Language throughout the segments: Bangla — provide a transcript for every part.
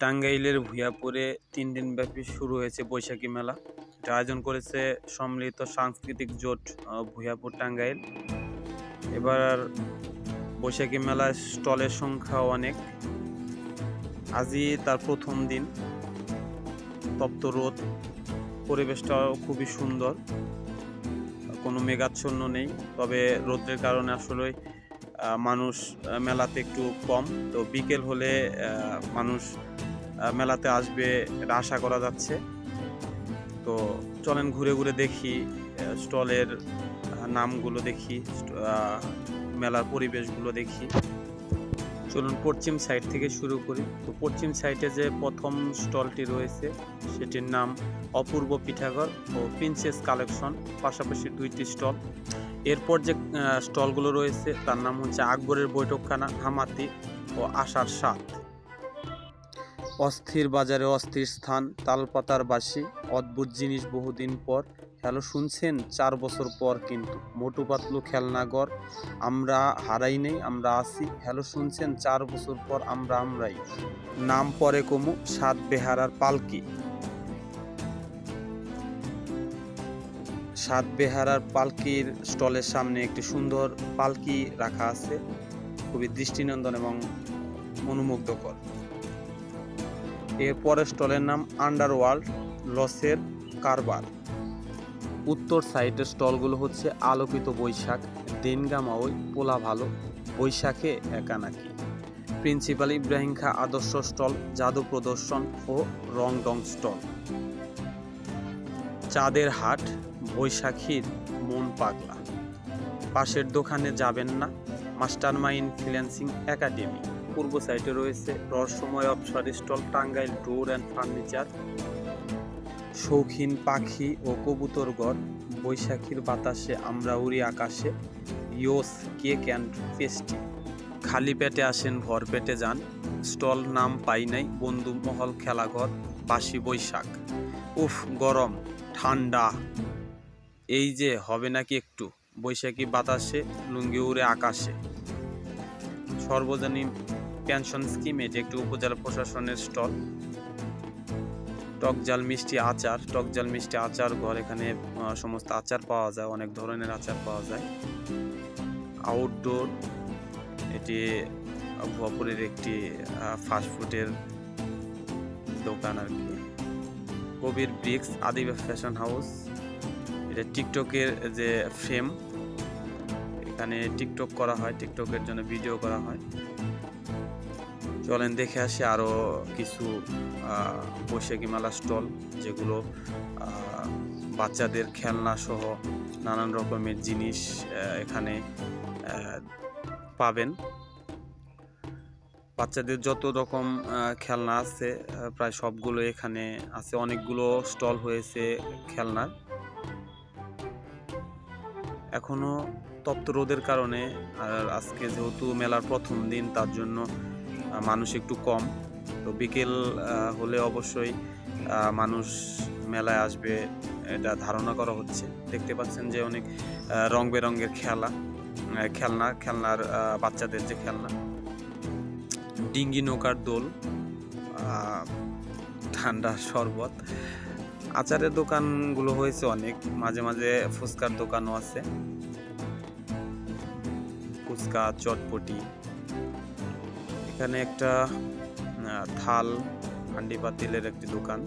টাঙ্গাইলের ভূঁইয়াপুরে তিন দিনব্যাপী শুরু হয়েছে বৈশাখী মেলা এটা আয়োজন করেছে সম্মিলিত সাংস্কৃতিক জোট আহ, ভূঁইয়াপুর টাঙ্গাইল। এবার বৈশাখী মেলার স্টলের সংখ্যা অনেক। আজই তার প্রথম দিন। তপ্ত রোদ পরিবেশটাও খুবই সুন্দর। কোনো মেঘাচ্ছন্ন নেই তবে রোদের কারণে আসলে মানুষ মেলাতে একটু কম। তো বিকেল হলে মানুষ মেলাতে আসবে এটা আশা করা যাচ্ছে। তো চলেন ঘুরে ঘুরে দেখি স্টলের নামগুলো দেখি মেলার পরিবেশগুলো দেখি। চলুন পশ্চিম সাইড থেকে শুরু করি। তো পশ্চিম সাইডে যে প্রথম স্টলটি রয়েছে, সেটির নাম অপূর্ব পিঠাঘর ও প্রিন্সেস কালেকশন পাশাপাশি দুইটি স্টল। এরপর যে স্টলগুলো রয়েছে, তার নাম হচ্ছে আকবরের বৈঠকখানা হামাতি ও আশার স্বাদ। অস্থির বাজারে অস্থির স্থান, তালপাতার বাসি, অদ্ভুত জিনিস বহুদিন পর। হ্যালো শুনছেন, চার বছর পর কিন্তু। মোটু পাতলু খেলনাঘর আমরা হারাই নেই, আমরা আছি। হ্যালো শুনছেন, চার বছর পর আমরা আমরাই। নাম পরে কমু সাত বেহারার পালকি। সাত বেহারার পালকির স্টলের সামনে একটি সুন্দর পালকি রাখা আছে। খুবই দৃষ্টিনন্দন এবং মনোমুগ্ধকর। এর পরের স্টলের নাম আন্ডারওয়ার্ল্ড লসের কারবার। উত্তর সাইডের স্টলগুলো হচ্ছে আলোকিত বৈশাখ দেনগামা ওই পোলা ভালো বৈশাখে একা নাকি প্রিন্সিপাল ইব্রাহিম খা আদর্শ স্টল, জাদু প্রদর্শন ও রং ডং স্টল। চাঁদের হাট, বৈশাখীর মন পাগলা। পাশের দোকানে যাবেন না মাস্টার মাইন্ড ফ্রিল্যান্সিং একাডেমি। পূর্ব সাইডে রয়েছে। রহস্যময় অপসর stall Tangail door and furniture, শৌখিন পাখি ও কবুতরগড় বৈশাখীর বাতাসে আমরা উড়ি আকাশে, ইয়োস কেক অ্যান্ড পেস্টি খালি পেটে আসেন ভর পেটে যান, স্টল নাম পাই নাই, বন্ধু মহল খেলাঘর, বাসি বৈশাখ। উফ, গরম, ঠান্ডা। এই যে, হবে নাকি একটু? বৈশাখী বাতাসে, লুঙ্গি উড়ে আকাশে। সর্বজনীন পেনশন স্কিম এটি একটি উপজেলা প্রশাসনের স্টল। টকজাল মিষ্টি আচার টকজাল মিষ্টি আচার ঘর এখানে সমস্ত আচার পাওয়া যায়, অনেক ধরনের আচার পাওয়া যায়। আউটডোর এটি ভুয়াপুরের একটি ফাস্টফুডের দোকান আর কি। Kabir bricks, Adiba fashion house এটা টিকটকের যে ফ্রেম এখানে টিকটক করা হয় টিকটকের জন্য ভিডিও করা হয়। চলেন দেখে আসি আরও কিছু বৈশাখী মেলা স্টল, যেগুলো বাচ্চাদের খেলনা সহ নানান রকমের জিনিস এখানে পাবেন। বাচ্চাদের যত রকম খেলনা আছে প্রায় সবগুলো এখানে আছে। অনেকগুলো স্টল হয়েছে খেলনার। এখনও তপ্ত রোদের কারণে, আর আজকে যেহেতু মেলার প্রথম দিন, তার জন্য মানুষ একটু কম। তো বিকেল হলে অবশ্যই মানুষ মেলায় আসবে এটা ধারণা করা হচ্ছে। দেখতে পাচ্ছেন যে অনেক রং বেরঙের খেলা খেলনা খেলনার বাচ্চাদের যে খেলনা। ডিঙ্গি নৌকার দোল আহ, ঠান্ডার শরবত। আচারের দোকানগুলো হয়েছে অনেক মাঝে মাঝে ফুচকার দোকানও আছে। ফুচকা চটপটি এখানে একটা থাল, হান্ডি পাতিলের একটি দোকান।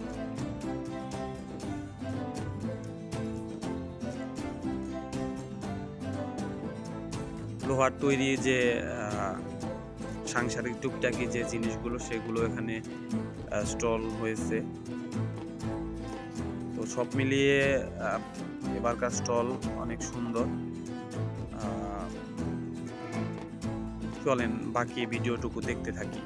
লোহার তৈরি যে সাংসারিক টুকটাকি যে জিনিসগুলো, সেগুলো এখানে স্টল হয়েছে। তো সব মিলিয়ে এবারকার স্টল অনেক সুন্দর। চলেন বাকি ভিডিওটুকু দেখতে থাকি।